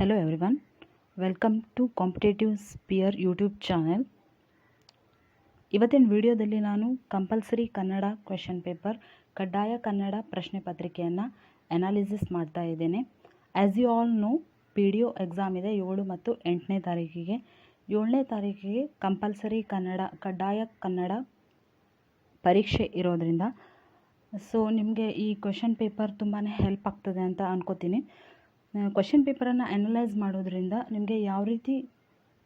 Hello everyone, welcome to competitive sphere YouTube channel ಇವತ್ತಿನ ವಿಡಿಯೋದಲ್ಲಿ ನಾನು ಕಂಪಲ್ಸರಿ ಕನ್ನಡ ಕ್ವೆಶನ್ ಪೇಪರ್ ಕಡ್ಡಾಯ ಕನ್ನಡ ಪ್ರಶ್ನೆ ಪತ್ರಿಕೆಯನ್ನು ಅನಾಲಿಸಿಸ್ ಮಾಡ್ತಾ ಇದ್ದೇನೆ. As you all know P D O exam ಇದೆ ಏಳು ಮತ್ತು ಎಂಟನೇ ತಾರೀಕಿಗೆ. ಏಳನೇ ತಾರೀಕಿಗೆ ಕಂಪಲ್ಸರಿ ಕನ್ನಡ ಕಡ್ಡಾಯ ಕನ್ನಡ ಪರೀಕ್ಷೆ ಇರೋದರಿಂದ. ಸೊ ನಿಮಗೆ ಈ ಕ್ವೆಶನ್ ಪೇಪರ್ ತುಂಬಾ ಹೆಲ್ಪ್ ಆಗ್ತದೆ ಅಂತ ಅನ್ಕೋತೀನಿ. ಕ್ವೆಶನ್ ಪೇಪರನ್ನು ಅನಲೈಸ್ ಮಾಡೋದ್ರಿಂದ ನಿಮಗೆ ಯಾವ ರೀತಿ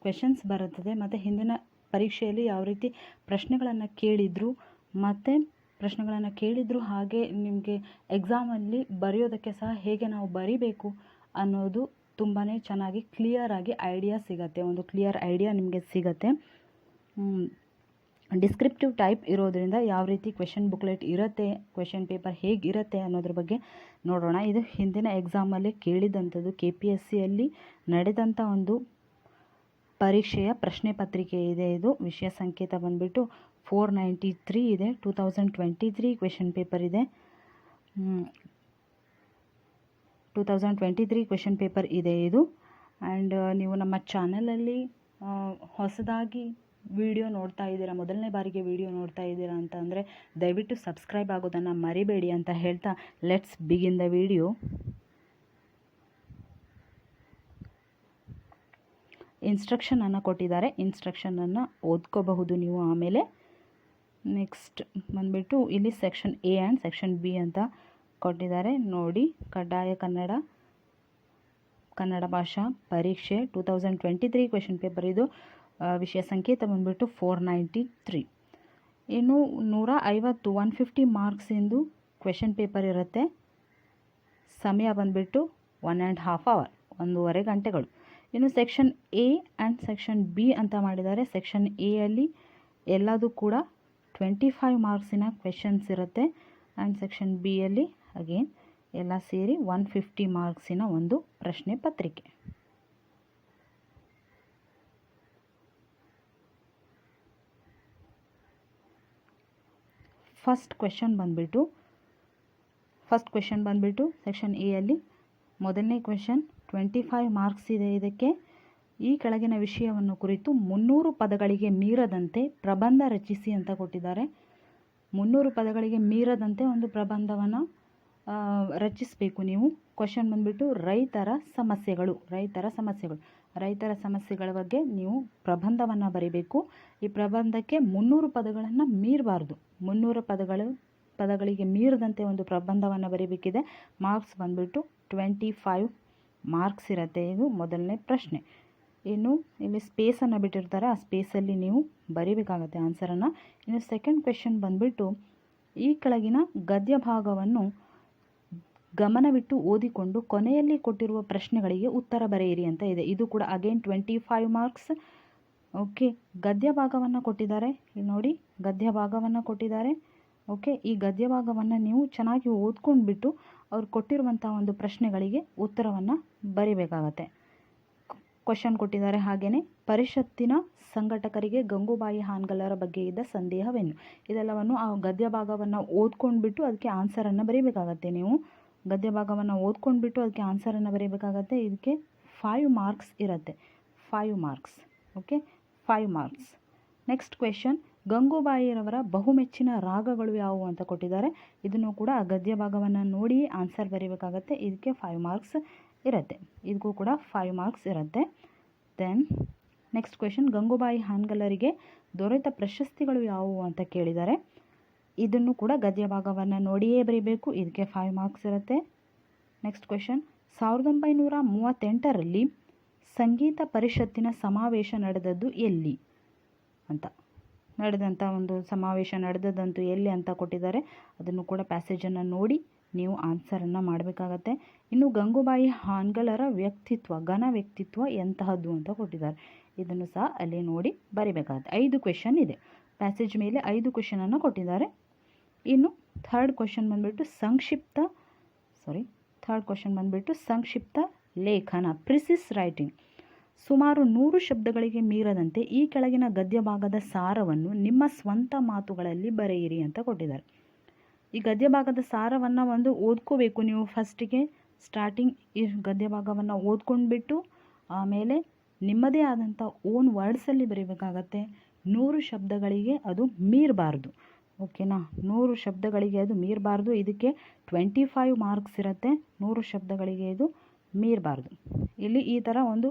ಕ್ವೆಶನ್ಸ್ ಬರುತ್ತದೆ, ಮತ್ತು ಹಿಂದಿನ ಪರೀಕ್ಷೆಯಲ್ಲಿ ಯಾವ ರೀತಿ ಪ್ರಶ್ನೆಗಳನ್ನು ಕೇಳಿದರು, ಮತ್ತು ಪ್ರಶ್ನೆಗಳನ್ನು ಕೇಳಿದರು ಹಾಗೆ ನಿಮಗೆ ಎಕ್ಸಾಮಲ್ಲಿ ಬರೆಯೋದಕ್ಕೆ ಸಹ ಹೇಗೆ ನಾವು ಬರಿಬೇಕು ಅನ್ನೋದು ತುಂಬಾ ಚೆನ್ನಾಗಿ ಕ್ಲಿಯರಾಗಿ ಐಡಿಯಾ ಸಿಗತ್ತೆ, ಒಂದು ಕ್ಲಿಯರ್ ಐಡಿಯಾ ನಿಮಗೆ ಸಿಗತ್ತೆ. ಡಿಸ್ಕ್ರಿಪ್ಟಿವ್ ಟೈಪ್ ಇರೋದರಿಂದ ಯಾವ ರೀತಿ ಕ್ವೆಶನ್ ಬುಕ್ಲೆಟ್ ಇರುತ್ತೆ, ಕ್ವೆಶನ್ ಪೇಪರ್ ಹೇಗಿರುತ್ತೆ ಅನ್ನೋದ್ರ ಬಗ್ಗೆ ನೋಡೋಣ. ಇದು ಹಿಂದಿನ ಎಕ್ಸಾಮಲ್ಲಿ ಕೇಳಿದಂಥದ್ದು ಕೆ ಪಿ ಎಸ್ ಸಿಯಲ್ಲಿ ನಡೆದಂಥ ಒಂದು ಪರೀಕ್ಷೆಯ ಪ್ರಶ್ನೆ ಪತ್ರಿಕೆ ಇದೆ ಇದು. ವಿಷಯ ಸಂಕೇತ ಬಂದುಬಿಟ್ಟು ಫೋರ್ ನೈಂಟಿ ತ್ರೀ ಇದೆ, two thousand twenty three question paper ಇದೆ. Two thousand twenty three question paper ಇದೆ ಇದು. ಆ್ಯಂಡ್ ನೀವು ನಮ್ಮ ಚಾನಲಲ್ಲಿ ಹೊಸದಾಗಿ ವಿಡಿಯೋ ನೋಡ್ತಾ ಇದ್ದೀರಾ, ಮೊದಲನೇ ಬಾರಿಗೆ ವಿಡಿಯೋ ನೋಡ್ತಾ ಇದ್ದೀರಾ ಅಂತ ಅಂದರೆ ದಯವಿಟ್ಟು ಸಬ್ಸ್ಕ್ರೈಬ್ ಆಗೋದನ್ನು ಮರಿಬೇಡಿ ಅಂತ ಹೇಳ್ತಾ ಲೆಟ್ಸ್ ಬಿಗಿನ್ ದ ವಿಡಿಯೋ ಇನ್ಸ್ಟ್ರಕ್ಷನನ್ನು ಕೊಟ್ಟಿದ್ದಾರೆ ಇನ್ಸ್ಟ್ರಕ್ಷನನ್ನು ಓದ್ಕೋಬಹುದು ನೀವು ಆಮೇಲೆ. ನೆಕ್ಸ್ಟ್ ಬಂದುಬಿಟ್ಟು ಇಲ್ಲಿ section A and section B ಅಂತ ಕೊಟ್ಟಿದ್ದಾರೆ, ನೋಡಿ ಕಡ್ಡಾಯ ಕನ್ನಡ ಕನ್ನಡ ಭಾಷಾ ಪರೀಕ್ಷೆ two thousand twenty three question paper ಇದು. ವಿಷಯ ಸಂಕೇತ ಬಂದುಬಿಟ್ಟು ಫೋರ್ ನೈಂಟಿ ತ್ರೀ ಇನ್ನು ನೂರ ಐವತ್ತು ಒನ್ ಫಿಫ್ಟಿ ಮಾರ್ಕ್ಸಿಂದು ಕ್ವೆಶನ್ ಪೇಪರ್ ಇರುತ್ತೆ. ಸಮಯ ಬಂದುಬಿಟ್ಟು ಒನ್ ಆ್ಯಂಡ್ ಹಾಫ್ ಅವರ್ ಒಂದೂವರೆ ಗಂಟೆಗಳು. ಇನ್ನು section A and section B ಅಂತ ಮಾಡಿದ್ದಾರೆ. ಸೆಕ್ಷನ್ ಎಯಲ್ಲಿ ಎಲ್ಲದೂ ಕೂಡ ಟ್ವೆಂಟಿ ಫೈವ್ ಮಾರ್ಕ್ಸಿನ ಕ್ವೆಶನ್ಸ್ ಇರುತ್ತೆ. ಆ್ಯಂಡ್ ಸೆಕ್ಷನ್ ಬಿಯಲ್ಲಿ ಅಗೇನ್ ಎಲ್ಲ ಸೇರಿ ಒನ್ ಫಿಫ್ಟಿ ಮಾರ್ಕ್ಸಿನ ಒಂದು ಪ್ರಶ್ನೆ ಪತ್ರಿಕೆ. ಫಸ್ಟ್ ಕ್ವೆಶನ್ ಬಂದುಬಿಟ್ಟು ಫಸ್ಟ್ ಕ್ವೆಶನ್ ಬಂದುಬಿಟ್ಟು ಸೆಕ್ಷನ್ ಎಯಲ್ಲಿ ಮೊದಲನೇ ಕ್ವೆಶನ್ ಟ್ವೆಂಟಿ ಫೈವ್ ಮಾರ್ಕ್ಸ್ ಇದೆ ಇದಕ್ಕೆ. ಈ ಕೆಳಗಿನ ವಿಷಯವನ್ನು ಕುರಿತು ಮುನ್ನೂರು ಪದಗಳಿಗೆ ಮೀರದಂತೆ ಪ್ರಬಂಧ ರಚಿಸಿ ಅಂತ ಕೊಟ್ಟಿದ್ದಾರೆ. ಮುನ್ನೂರು ಪದಗಳಿಗೆ ಮೀರದಂತೆ ಒಂದು ಪ್ರಬಂಧವನ್ನು ರಚಿಸಬೇಕು ನೀವು. ಕ್ವೆಶನ್ ಬಂದುಬಿಟ್ಟು ರೈತರ ಸಮಸ್ಯೆಗಳು ರೈತರ ಸಮಸ್ಯೆಗಳು. ರೈತರ ಸಮಸ್ಯೆಗಳ ಬಗ್ಗೆ ನೀವು ಪ್ರಬಂಧವನ್ನು ಬರೀಬೇಕು. ಈ ಪ್ರಬಂಧಕ್ಕೆ ಮುನ್ನೂರು ಪದಗಳನ್ನು ಮೀರಬಾರ್ದು. ಮುನ್ನೂರು ಪದಗಳು, ಪದಗಳಿಗೆ ಮೀರದಂತೆ ಒಂದು ಪ್ರಬಂಧವನ್ನು ಬರೀಬೇಕಿದೆ. ಮಾರ್ಕ್ಸ್ ಬಂದುಬಿಟ್ಟು ಟ್ವೆಂಟಿ ಫೈವ್ ಮಾರ್ಕ್ಸ್ ಇರುತ್ತೆ. ಇದು ಮೊದಲನೇ ಪ್ರಶ್ನೆ. ಇನ್ನು ಇಲ್ಲಿ ಸ್ಪೇಸನ್ನು ಬಿಟ್ಟಿರ್ತಾರೆ. ಆ ಸ್ಪೇಸಲ್ಲಿ ನೀವು ಬರೀಬೇಕಾಗತ್ತೆ ಆನ್ಸರನ್ನು ಇನ್ನು ಸೆಕೆಂಡ್ ಕ್ವೆಶನ್ ಬಂದುಬಿಟ್ಟು ಈ ಕೆಳಗಿನ ಗದ್ಯ ಭಾಗವನ್ನು ಗಮನವಿಟ್ಟು ಓದಿಕೊಂಡು ಕೊನೆಯಲ್ಲಿ ಕೊಟ್ಟಿರುವ ಪ್ರಶ್ನೆಗಳಿಗೆ ಉತ್ತರ ಬರೆಯಿರಿ ಅಂತ ಇದೆ. ಇದು ಕೂಡ again twenty five marks okay ಗದ್ಯ ಭಾಗವನ್ನು ಕೊಟ್ಟಿದ್ದಾರೆ. ನೋಡಿ, ಗದ್ಯ ಭಾಗವನ್ನು ಕೊಟ್ಟಿದ್ದಾರೆ. ಓಕೆ ಈ ಗದ್ಯ ಭಾಗವನ್ನು ನೀವು ಚೆನ್ನಾಗಿ ಓದ್ಕೊಂಡ್ಬಿಟ್ಟು ಅವ್ರು ಕೊಟ್ಟಿರುವಂಥ ಒಂದು ಪ್ರಶ್ನೆಗಳಿಗೆ ಉತ್ತರವನ್ನು ಬರಿಬೇಕಾಗತ್ತೆ. ಕ್ವಶನ್ ಕೊಟ್ಟಿದ್ದಾರೆ ಹಾಗೆಯೇ ಪರಿಷತ್ತಿನ ಸಂಘಟಕರಿಗೆ ಗಂಗೂಬಾಯಿ ಹಾನ್ಗಲ್ಲರ ಬಗ್ಗೆ ಇದ್ದ ಸಂದೇಹವೇನು? ಇದೆಲ್ಲವನ್ನು ಆ ಗದ್ಯ ಭಾಗವನ್ನು ಓದ್ಕೊಂಡ್ಬಿಟ್ಟು ಅದಕ್ಕೆ ಆನ್ಸರನ್ನು ಬರೀಬೇಕಾಗತ್ತೆ ನೀವು. ಗದ್ಯ ಭಾಗವನ್ನು ಓದ್ಕೊಂಡ್ಬಿಟ್ಟು ಅದಕ್ಕೆ ಆನ್ಸರನ್ನು ಬರೀಬೇಕಾಗತ್ತೆ. ಇದಕ್ಕೆ ಫೈವ್ ಮಾರ್ಕ್ಸ್ ಇರುತ್ತೆ. Five marks okay five marks next question ಗಂಗೂಬಾಯಿರವರ ಬಹುಮೆಚ್ಚಿನ ರಾಗಗಳು ಯಾವುವು ಅಂತ ಕೊಟ್ಟಿದ್ದಾರೆ. ಇದನ್ನು ಕೂಡ ಗದ್ಯ ಭಾಗವನ್ನು ನೋಡಿ ಆನ್ಸರ್ ಬರೀಬೇಕಾಗತ್ತೆ. ಇದಕ್ಕೆ ಫೈವ್ ಮಾರ್ಕ್ಸ್ ಇರುತ್ತೆ. ಇದಕ್ಕೂ ಕೂಡ ಫೈವ್ ಮಾರ್ಕ್ಸ್ ಇರುತ್ತೆ. ದೆನ್ ನೆಕ್ಸ್ಟ್ ಕ್ವೆಶನ್ ಗಂಗೂಬಾಯಿ ಹಾನ್ಗಲ್ಲರಿಗೆ ದೊರೆತ ಪ್ರಶಸ್ತಿಗಳು ಯಾವುವು ಅಂತ ಕೇಳಿದ್ದಾರೆ. ಇದನ್ನು ಕೂಡ ಗದ್ಯ ಭಾಗವನ್ನು ನೋಡಿಯೇ ಬರೀಬೇಕು. ಇದಕ್ಕೆ ಫೈವ್ ಮಾರ್ಕ್ಸ್ ಇರುತ್ತೆ. ನೆಕ್ಸ್ಟ್ ಕ್ವೆಶನ್ ಸಾವಿರದ ಒಂಬೈನೂರ ಮೂವತ್ತೆಂಟರಲ್ಲಿ ಸಂಗೀತ ಪರಿಷತ್ತಿನ ಸಮಾವೇಶ ನಡೆದದ್ದು ಎಲ್ಲಿ ಅಂತ. ನಡೆದಂಥ ಒಂದು ಸಮಾವೇಶ ನಡೆದದ್ದಂತೂ ಎಲ್ಲಿ ಅಂತ ಕೊಟ್ಟಿದ್ದಾರೆ. ಅದನ್ನು ಕೂಡ ಪ್ಯಾಸೇಜನ್ನು ನೋಡಿ ನೀವು ಆನ್ಸರನ್ನು ಮಾಡಬೇಕಾಗತ್ತೆ. ಇನ್ನು ಗಂಗೂಬಾಯಿ ಹಾನ್ಗಲರ ವ್ಯಕ್ತಿತ್ವ, ಘನ ವ್ಯಕ್ತಿತ್ವ ಎಂತಹದ್ದು ಅಂತ ಕೊಟ್ಟಿದ್ದಾರೆ. ಇದನ್ನು ಸಹ ಅಲ್ಲಿ ನೋಡಿ ಬರಿಬೇಕಾಗುತ್ತೆ. ಐದು ಕ್ವೆಶನ್ ಇದೆ. ಪ್ಯಾಸೇಜ್ ಮೇಲೆ ಐದು ಕ್ವೆಶನನ್ನು ಕೊಟ್ಟಿದ್ದಾರೆ. ಇನ್ನು ಥರ್ಡ್ ಕ್ವಶನ್ ಬಂದುಬಿಟ್ಟು ಸಂಕ್ಷಿಪ್ತ ಸಾರಿ ಥರ್ಡ್ ಕ್ವಶನ್ ಬಂದುಬಿಟ್ಟು ಸಂಕ್ಷಿಪ್ತ ಲೇಖನ ಪ್ರಿಸಿಸ್ ರೈಟಿಂಗ್ ಸುಮಾರು ನೂರು ಶಬ್ದಗಳಿಗೆ ಮೀರದಂತೆ ಈ ಕೆಳಗಿನ ಗದ್ಯ ಭಾಗದ ಸಾರವನ್ನು ನಿಮ್ಮ ಸ್ವಂತ ಮಾತುಗಳಲ್ಲಿ ಬರೆಯಿರಿ ಅಂತ ಕೊಟ್ಟಿದ್ದಾರೆ. ಈ ಗದ್ಯ ಭಾಗದ ಸಾರವನ್ನು ಒಂದು ಓದ್ಕೋಬೇಕು ನೀವು ಫಸ್ಟಿಗೆ ಸ್ಟಾರ್ಟಿಂಗ್ ಈ ಗದ್ಯ ಭಾಗವನ್ನು ಓದ್ಕೊಂಡ್ಬಿಟ್ಟು ಆಮೇಲೆ ನಿಮ್ಮದೇ ಆದಂಥ ಓನ್ ವರ್ಡ್ಸಲ್ಲಿ ಬರೀಬೇಕಾಗತ್ತೆ. ನೂರು ಶಬ್ದಗಳಿಗೆ ಅದು ಮೀರಬಾರ್ದು. ಓಕೆನಾ? ನೂರು ಶಬ್ದಗಳಿಗೆ ಅದು ಮೀರಬಾರ್ದು. ಇದಕ್ಕೆ ಟ್ವೆಂಟಿ ಫೈವ್ ಮಾರ್ಕ್ಸ್ ಇರುತ್ತೆ. ನೂರು ಶಬ್ದಗಳಿಗೆ ಇದು ಮೀರಬಾರ್ದು. ಇಲ್ಲಿ ಈ ಥರ ಒಂದು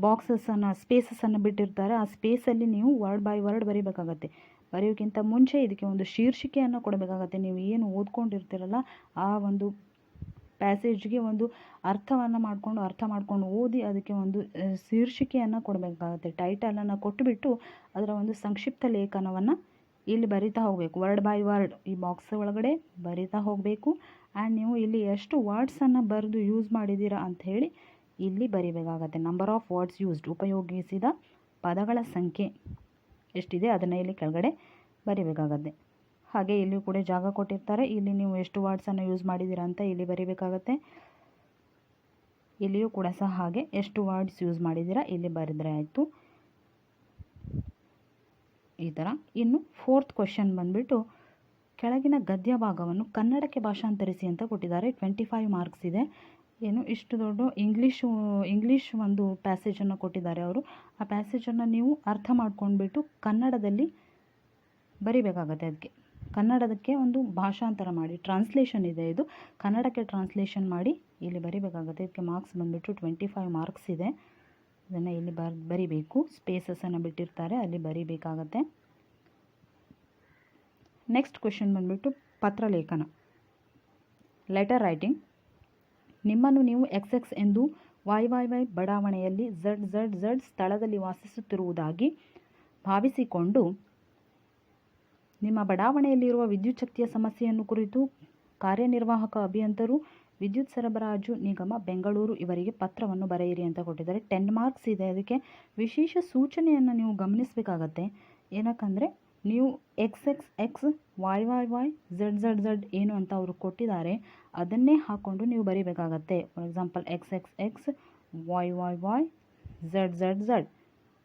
ಬಾಕ್ಸಸ್ಸನ್ನು ಸ್ಪೇಸಸನ್ನು ಬಿಟ್ಟಿರ್ತಾರೆ. ಆ ಸ್ಪೇಸಲ್ಲಿ ನೀವು ವರ್ಡ್ ಬೈ ವರ್ಡ್ ಬರೀಬೇಕಾಗತ್ತೆ. ಬರೆಯೋಕ್ಕಿಂತ ಮುಂಚೆ ಇದಕ್ಕೆ ಒಂದು ಶೀರ್ಷಿಕೆಯನ್ನು ಕೊಡಬೇಕಾಗತ್ತೆ. ನೀವು ಏನು ಓದ್ಕೊಂಡಿರ್ತೀರಲ್ಲ, ಆ ಒಂದು ಪ್ಯಾಸೇಜ್ಗೆ ಒಂದು ಅರ್ಥವನ್ನು ಮಾಡಿಕೊಂಡು, ಅರ್ಥ ಮಾಡ್ಕೊಂಡು ಓದಿ ಅದಕ್ಕೆ ಒಂದು ಶೀರ್ಷಿಕೆಯನ್ನು ಕೊಡಬೇಕಾಗತ್ತೆ. ಟೈಟಲನ್ನು ಕೊಟ್ಟುಬಿಟ್ಟು ಅದರ ಒಂದು ಸಂಕ್ಷಿಪ್ತ ಲೇಖನವನ್ನು ಇಲ್ಲಿ ಬರಿತಾ ಹೋಗಬೇಕು. ವರ್ಡ್ ಬೈ ವರ್ಡ್ ಈ ಬಾಕ್ಸ್ ಒಳಗಡೆ ಬರಿತಾ ಹೋಗಬೇಕು. ಆ್ಯಂಡ್ ನೀವು ಇಲ್ಲಿ ಎಷ್ಟು ವರ್ಡ್ಸನ್ನು ಬರೆದು ಯೂಸ್ ಮಾಡಿದ್ದೀರಾ ಅಂತ ಹೇಳಿ ಇಲ್ಲಿ ಬರಿಬೇಕಾಗತ್ತೆ. ನಂಬರ್ ಆಫ್ ವರ್ಡ್ಸ್ ಯೂಸ್ಡ್ ಉಪಯೋಗಿಸಿದ ಪದಗಳ ಸಂಖ್ಯೆ ಎಷ್ಟಿದೆ ಅದನ್ನು ಇಲ್ಲಿ ಕೆಳಗಡೆ ಬರಿಬೇಕಾಗತ್ತೆ. ಹಾಗೆ ಇಲ್ಲಿ ಕೂಡ ಜಾಗ ಕೊಟ್ಟಿರ್ತಾರೆ. ಇಲ್ಲಿ ನೀವು ಎಷ್ಟು ವರ್ಡ್ಸನ್ನು ಯೂಸ್ ಮಾಡಿದ್ದೀರಾ ಅಂತ ಇಲ್ಲಿ ಬರಿಬೇಕಾಗತ್ತೆ. ಇಲ್ಲಿಯೂ ಕೂಡ ಸಹ ಹಾಗೆ ಎಷ್ಟು ವರ್ಡ್ಸ್ ಯೂಸ್ ಮಾಡಿದ್ದೀರಾ ಇಲ್ಲಿ ಬರೆದ್ರೆ ಆಯಿತು. ಈ ಥರ ಇನ್ನು ಫೋರ್ತ್ ಕ್ವೆಶನ್ ಬಂದುಬಿಟ್ಟು ಕೆಳಗಿನ ಗದ್ಯ ಭಾಗವನ್ನು ಕನ್ನಡಕ್ಕೆ ಭಾಷಾಂತರಿಸಿ ಅಂತ ಕೊಟ್ಟಿದ್ದಾರೆ. ಟ್ವೆಂಟಿ ಫೈವ್ ಮಾರ್ಕ್ಸ್ ಇದೆ. ಏನು ಇಷ್ಟು ದೊಡ್ಡ ಇಂಗ್ಲೀಷು ಇಂಗ್ಲೀಷ್ ಒಂದು ಪ್ಯಾಸೇಜನ್ನು ಕೊಟ್ಟಿದ್ದಾರೆ ಅವರು. ಆ ಪ್ಯಾಸೇಜನ್ನು ನೀವು ಅರ್ಥ ಮಾಡ್ಕೊಂಡ್ಬಿಟ್ಟು ಕನ್ನಡದಲ್ಲಿ ಬರಿಬೇಕಾಗತ್ತೆ ಅದಕ್ಕೆ ಕನ್ನಡದಕ್ಕೆ ಒಂದು ಭಾಷಾಂತರ ಮಾಡಿ ಟ್ರಾನ್ಸ್ಲೇಷನ್ ಇದೆ ಇದು. ಕನ್ನಡಕ್ಕೆ ಟ್ರಾನ್ಸ್ಲೇಷನ್ ಮಾಡಿ ಇಲ್ಲಿ ಬರಿಬೇಕಾಗುತ್ತೆ. ಇದಕ್ಕೆ ಮಾರ್ಕ್ಸ್ ಬಂದುಬಿಟ್ಟು ಟ್ವೆಂಟಿ ಫೈವ್ ಮಾರ್ಕ್ಸ್ ಇದೆ. ಇದನ್ನು ಇಲ್ಲಿ ಬರ್, ಬರಿಬೇಕು. ಸ್ಪೇಸಸನ್ನು ಬಿಟ್ಟಿರ್ತಾರೆ, ಅಲ್ಲಿ ಬರಿಬೇಕಾಗತ್ತೆ. ನೆಕ್ಸ್ಟ್ ಕ್ವೆಶನ್ ಬಂದುಬಿಟ್ಟು ಪತ್ರಲೇಖನ. ಲೆಟರ್ ರೈಟಿಂಗ್ ನಿಮ್ಮನ್ನು ನೀವು ಎಕ್ಸ್ ಎಕ್ಸ್ ಎಂದು ವೈ ವೈ ವೈ ಬಡಾವಣೆಯಲ್ಲಿ ಝಡ್ ಝಡ್ ಝಡ್ ಸ್ಥಳದಲ್ಲಿ ವಾಸಿಸುತ್ತಿರುವುದಾಗಿ ಭಾವಿಸಿಕೊಂಡು ನಿಮ್ಮ ಬಡಾವಣೆಯಲ್ಲಿರುವ ವಿದ್ಯುತ್ ಶಕ್ತಿಯ ಸಮಸ್ಯೆಯನ್ನು ಕುರಿತು ಕಾರ್ಯನಿರ್ವಾಹಕ ಅಭಿಯಂತರು ವಿದ್ಯುತ್ ಸರಬರಾಜು ನಿಗಮ ಬೆಂಗಳೂರು ಇವರಿಗೆ ಪತ್ರವನ್ನು ಬರೆಯಿರಿ ಅಂತ ಕೊಟ್ಟಿದ್ದಾರೆ. ಟೆನ್ ಮಾರ್ಕ್ಸ್ ಇದೆ. ಅದಕ್ಕೆ ವಿಶೇಷ ಸೂಚನೆಯನ್ನು ನೀವು ಗಮನಿಸಬೇಕಾಗತ್ತೆ. ಏನಕ್ಕಂದರೆ ನೀವು X X X Y Y Y Z Z Z ಏನು ಅಂತ ಅವರು ಕೊಟ್ಟಿದ್ದಾರೆ. ಅದನ್ನೇ ಹಾಕ್ಕೊಂಡು ನೀವು ಬರೀಬೇಕಾಗತ್ತೆ. For example X X X Y Y Y Z Z Z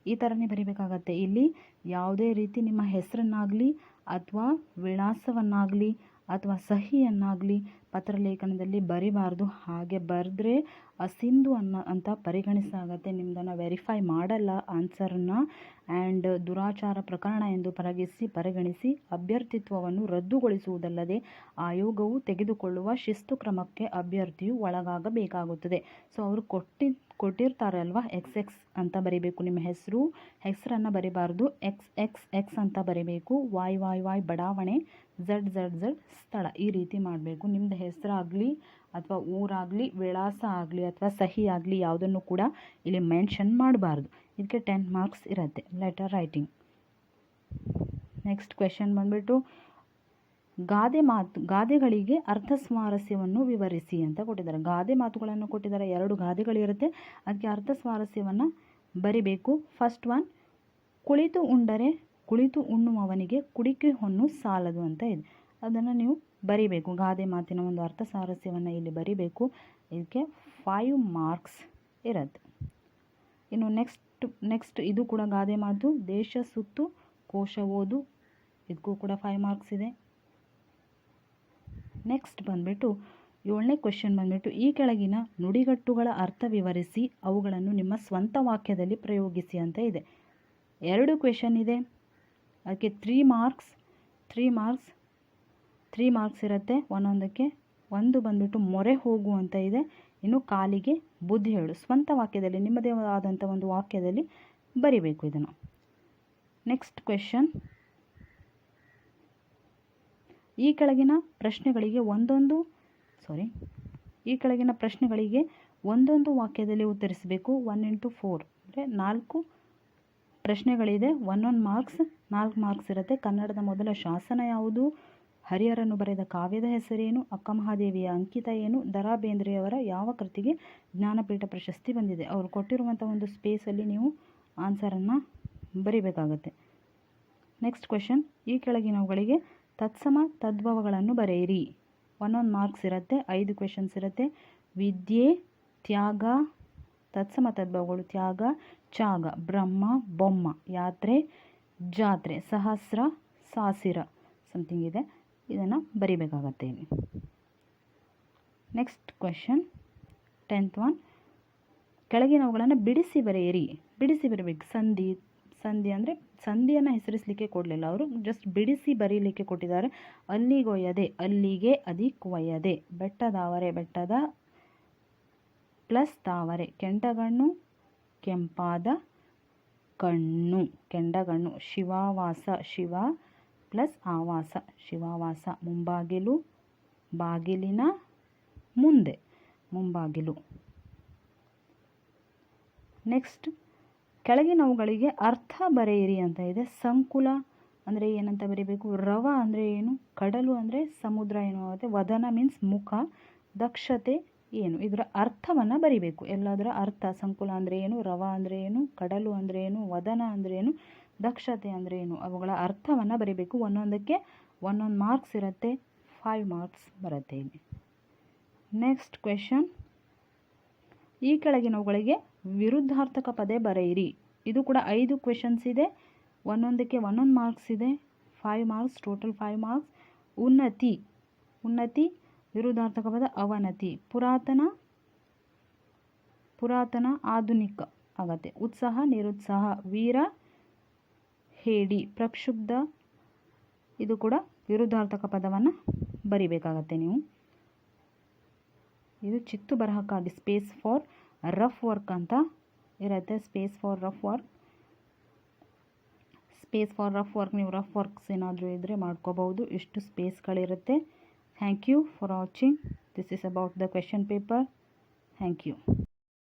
ಈ ಥರನೇ ಬರೀಬೇಕಾಗತ್ತೆ. ಇಲ್ಲಿ ಯಾವುದೇ ರೀತಿ ನಿಮ್ಮ ಹೆಸರನ್ನಾಗಲಿ ಅಥವಾ ವಿಳಾಸವನ್ನಾಗಲಿ ಅಥವಾ ಸಹಿಯನ್ನಾಗಲಿ ಪತ್ರಲೇಖನದಲ್ಲಿ ಬರಿಬಾರ್ದು. ಹಾಗೆ ಬರೆದ್ರೆ ಅಸಿಂಧು ಅನ್ನೋ ಅಂತ ಪರಿಗಣಿಸಲಾಗತ್ತೆ ನಿಮ್ಮದನ್ನು ವೆರಿಫೈ ಮಾಡಲ್ಲ ಆನ್ಸರನ್ನ ಆ್ಯಂಡ್ ದುರಾಚಾರ ಪ್ರಕರಣ ಎಂದು ಪರಿಗಣಿಸಿ ಪರಿಗಣಿಸಿ ಅಭ್ಯರ್ಥಿತ್ವವನ್ನು ರದ್ದುಗೊಳಿಸುವುದಲ್ಲದೆ ಆಯೋಗವು ತೆಗೆದುಕೊಳ್ಳುವ ಶಿಸ್ತು ಕ್ರಮಕ್ಕೆ ಅಭ್ಯರ್ಥಿಯು ಒಳಗಾಗಬೇಕಾಗುತ್ತದೆ. ಸೊ ಅವರು ಕೊಟ್ಟಿ ಕೊಟ್ಟಿರ್ತಾರೆ ಅಲ್ವಾ ಎಕ್ಸ್ ಎಕ್ಸ್ ಅಂತ ಬರಿಬೇಕು. ನಿಮ್ಮ ಹೆಸರು, ಹೆಸರನ್ನು ಬರಿಬಾರ್ದು. ಎಕ್ಸ್ ಎಕ್ಸ್ ಎಕ್ಸ್ ಅಂತ ಬರಿಬೇಕು. ವಾಯ್ ವಾಯ್ ವಾಯ್ ಬಡಾವಣೆ. ಝಡ್ ಝಡ್ ಝಡ್ ಸ್ಥಳ ಈ ರೀತಿ ಮಾಡಬೇಕು. ನಿಮ್ಮದು ಹೆಸರಾಗಲಿ ಅಥವಾ ಊರಾಗಲಿ, ವಿಳಾಸ ಆಗಲಿ ಅಥವಾ ಸಹಿ ಆಗಲಿ ಯಾವುದನ್ನು ಕೂಡ ಇಲ್ಲಿ ಮೆನ್ಷನ್ ಮಾಡಬಾರ್ದು. ಇದಕ್ಕೆ ಟೆನ್ ಮಾರ್ಕ್ಸ್ ಇರುತ್ತೆ ಲೆಟರ್ ರೈಟಿಂಗ್ ನೆಕ್ಸ್ಟ್ ಕ್ವೆಶನ್ ಬಂದುಬಿಟ್ಟು, ಗಾದೆ ಮಾತು, ಗಾದೆಗಳಿಗೆ ಅರ್ಥ ಸ್ವಾರಸ್ಯವನ್ನು ವಿವರಿಸಿ ಅಂತ ಕೊಟ್ಟಿದ್ದಾರೆ. ಗಾದೆ ಮಾತುಗಳನ್ನು ಕೊಟ್ಟಿದ್ದಾರೆ, ಎರಡು ಗಾದೆಗಳಿರುತ್ತೆ ಅದಕ್ಕೆ ಅರ್ಥ ಸ್ವಾರಸ್ಯವನ್ನು ಬರಿಬೇಕು. ಫಸ್ಟ್ ಒನ್ ಕುಳಿತು ಉಂಡರೆ ಕುಳಿತು ಉಣ್ಣುವವನಿಗೆ ಕುಡಿಕೆ ಹೊನ್ನು ಸಾಲದು ಅಂತ ಇದೆ. ಅದನ್ನು ನೀವು ಬರಿಬೇಕು. ಗಾದೆ ಮಾತಿನ ಒಂದು ಅರ್ಥ ಸಾರಸ್ಯವನ್ನು ಇಲ್ಲಿ ಬರಿಬೇಕು. ಇದಕ್ಕೆ ಫೈವ್ ಮಾರ್ಕ್ಸ್ ಇರುತ್ತೆ. ಇನ್ನು ನೆಕ್ಸ್ಟ್ ನೆಕ್ಸ್ಟ್ ಇದು ಕೂಡ ಗಾದೆ ಮಾತು. ದೇಶ ಸುತ್ತು, ಕೋಶ ಓದು. ಇದಕ್ಕೂ ಕೂಡ ಫೈವ್ ಮಾರ್ಕ್ಸ್ ಇದೆ. ನೆಕ್ಸ್ಟ್ ಬಂದುಬಿಟ್ಟು ಏಳನೇ ಕ್ವೆಶನ್ ಬಂದುಬಿಟ್ಟು, ಈ ಕೆಳಗಿನ ನುಡಿಗಟ್ಟುಗಳ ಅರ್ಥ ವಿವರಿಸಿ ಅವುಗಳನ್ನು ನಿಮ್ಮ ಸ್ವಂತ ವಾಕ್ಯದಲ್ಲಿ ಪ್ರಯೋಗಿಸಿ ಅಂತ ಇದೆ. ಎರಡು ಕ್ವೆಶನ್ ಇದೆ. ಅದಕ್ಕೆ three marks three marks three marks ಇರುತ್ತೆ ಒಂದೊಂದಕ್ಕೆ. ಒಂದು ಬಂದುಬಿಟ್ಟು ಮೊರೆ ಹೋಗು ಅಂತ ಇದೆ. ಇನ್ನು ಕಾಲಿಗೆ ಬುದ್ಧಿ ಹೇಳು. ಸ್ವಂತ ವಾಕ್ಯದಲ್ಲಿ ನಿಮ್ಮದೇ ಆದಂಥ ಒಂದು ವಾಕ್ಯದಲ್ಲಿ ಬರಿಬೇಕು ಇದನ್ನು. ನೆಕ್ಸ್ಟ್ ಕ್ವೆಶನ್ ಈ ಕೆಳಗಿನ ಪ್ರಶ್ನೆಗಳಿಗೆ ಒಂದೊಂದು ಸಾರಿ ಈ ಕೆಳಗಿನ ಪ್ರಶ್ನೆಗಳಿಗೆ ಒಂದೊಂದು ವಾಕ್ಯದಲ್ಲಿ ಉತ್ತರಿಸಬೇಕು. ಒನ್ ಇಂಟು ಫೋರ್ ಅಂದರೆ ನಾಲ್ಕು ಪ್ರಶ್ನೆಗಳಿದೆ. ಒನ್ ಒನ್ ಮಾರ್ಕ್ಸ್, ನಾಲ್ಕು ಮಾರ್ಕ್ಸ್ ಇರುತ್ತೆ. ಕನ್ನಡದ ಮೊದಲ ಶಾಸನ ಯಾವುದು? ಹರಿಹರನ್ನು ಬರೆದ ಕಾವ್ಯದ ಹೆಸರೇನು? ಅಕ್ಕಮಹಾದೇವಿಯ ಅಂಕಿತ ಏನು? ದರಾ ಬೇಂದ್ರೆಯವರ ಯಾವ ಕೃತಿಗೆ ಜ್ಞಾನಪೀಠ ಪ್ರಶಸ್ತಿ ಬಂದಿದೆ? ಅವರು ಕೊಟ್ಟಿರುವಂಥ ಒಂದು ಸ್ಪೇಸಲ್ಲಿ ನೀವು ಆನ್ಸರನ್ನು ಬರಿಬೇಕಾಗತ್ತೆ. ನೆಕ್ಸ್ಟ್ ಕ್ವೆಶನ್ ಈ ಕೆಳಗಿನವುಗಳಿಗೆ ತತ್ಸಮ ತದ್ಭವಗಳನ್ನು ಬರೆಯಿರಿ. ಒಂದೊಂದು ಮಾರ್ಕ್ಸ್ ಇರುತ್ತೆ, ಐದು ಕ್ವೆಶನ್ಸ್ ಇರುತ್ತೆ. ವಿದ್ಯೆ, ತ್ಯಾಗ ತತ್ಸಮ ತದ್ಭವಗಳು ತ್ಯಾಗ, ಚಾಗ, ಬ್ರಹ್ಮ, ಬೊಮ್ಮ, ಯಾತ್ರೆ, ಜಾತ್ರೆ, ಸಹಸ್ರ, ಸಾಸಿರ ಸಮಥಿಂಗ್ ಇದೆ. ಇದನ್ನು ಬರಿಬೇಕಾಗತ್ತೆ ನೆಕ್ಸ್ಟ್ ಕ್ವೆಶನ್ ಟೆಂತ್ ಒನ್ ಕೆಳಗಿನವುಗಳನ್ನು ಬಿಡಿಸಿ ಬರೆಯಿರಿ. ಬಿಡಿಸಿ ಬರೀಬೇಕು. ಸಂಧಿ ಸಂಧಿ ಅಂದರೆ ಸಂಧಿಯನ್ನು ಹೆಸರಿಸಲಿಕ್ಕೆ ಕೊಡಲಿಲ್ಲ ಅವರು. ಜಸ್ಟ್ ಬಿಡಿಸಿ ಬರೀಲಿಕ್ಕೆ ಕೊಟ್ಟಿದ್ದಾರೆ. ಅಲ್ಲಿಗೊಯ್ಯದೆ, ಅಲ್ಲಿಗೆ ಅದಿಕ್ವಯ್ಯದೆ ಬೆಟ್ಟದಾವರೆ ಬೆಟ್ಟದ ಪ್ಲಸ್ ತಾವರೆ. ಕೆಂಡಗಣ್ಣು, ಕೆಂಪಾದ ಕಣ್ಣು. ಕೆಂಡಗಣ್ಣು, ಶಿವಾವಾಸ, ಶಿವ ಪ್ಲಸ್ ಆವಾಸ. ಶಿವಾವಾಸ, ಮುಂಬಾಗಿಲು, ಬಾಗಿಲಿನ ಮುಂದೆ. ಮುಂಬಾಗಿಲು. ನೆಕ್ಸ್ಟ್, ಕೆಳಗಿನವುಗಳಿಗೆ ಅರ್ಥ ಬರೆಯಿರಿ ಅಂತ ಇದೆ. ಸಂಕುಲ ಅಂದರೆ ಏನಂತ ಬರೀಬೇಕು? ರವ ಅಂದರೆ ಏನು? ಕಡಲು ಅಂದರೆ ಸಮುದ್ರ ಏನು ಆಗುತ್ತೆ ವದನ ಮೀನ್ಸ್ ಮುಖ. ದಕ್ಷತೆ ಏನು? ಇದರ ಅರ್ಥವನ್ನು ಬರಿಬೇಕು. ಎಲ್ಲದರ ಅರ್ಥ. ಸಂಕುಲ ಅಂದರೆ ಏನು? ರವ ಅಂದರೆ ಏನು? ಕಡಲು ಅಂದರೆ ಏನು? ವದನ ಅಂದರೆ ಏನು? ದಕ್ಷತೆ ಅಂದರೆ ಏನು? ಅವುಗಳ ಅರ್ಥವನ್ನು ಬರಿಬೇಕು. ಒಂದೊಂದಕ್ಕೆ ಒಂದೊಂದು ಮಾರ್ಕ್ಸ್ ಇರುತ್ತೆ. ಫೈವ್ ಮಾರ್ಕ್ಸ್ ಬರುತ್ತೆ ಇಲ್ಲಿ. ನೆಕ್ಸ್ಟ್ ಕ್ವೆಶನ್ ಈ ಕೆಳಗಿನವುಗಳಿಗೆ ವಿರುದ್ಧಾರ್ಥಕ ಪದೇ ಬರೆಯಿರಿ. ಇದು ಕೂಡ ಐದು ಕ್ವೆಶನ್ಸ್ ಇದೆ. ಒಂದೊಂದಕ್ಕೆ ಒಂದೊಂದು ಮಾರ್ಕ್ಸ್ ಇದೆ. Five marks total five marks ಉನ್ನತಿ. ಉನ್ನತಿ ವಿರುದ್ಧಾರ್ಥಕ ಪದ ಅವನತಿ. ಪುರಾತನ ಪುರಾತನ ಆಧುನಿಕ ಆಗತ್ತೆ ಉತ್ಸಾಹ, ನಿರುತ್ಸಾಹ, ವೀರ, ಹೇಡಿ, ಪ್ರಕ್ಷುಬ್ಧ. ಇದು ಕೂಡ ವಿರುದ್ಧಾರ್ಥಕ ಪದವನ್ನು ಬರಿಬೇಕಾಗತ್ತೆ ನೀವು. ಇದು ಚಿತ್ತು ಬರಹಕ್ಕಾಗಿ ಸ್ಪೇಸ್ ಫಾರ್ ರಫ್ ವರ್ಕ್ ಅಂತ ಇರುತ್ತೆ. Space for rough work space for rough work ನೀವು ರಫ್ ವರ್ಕ್ಸ್ ಏನಾದರೂ ಇದ್ದರೆ ಮಾಡ್ಕೋಬಹುದು. ಇಷ್ಟು ಸ್ಪೇಸ್ಗಳಿರುತ್ತೆ thank you for watching. This is about the question paper. Thank you.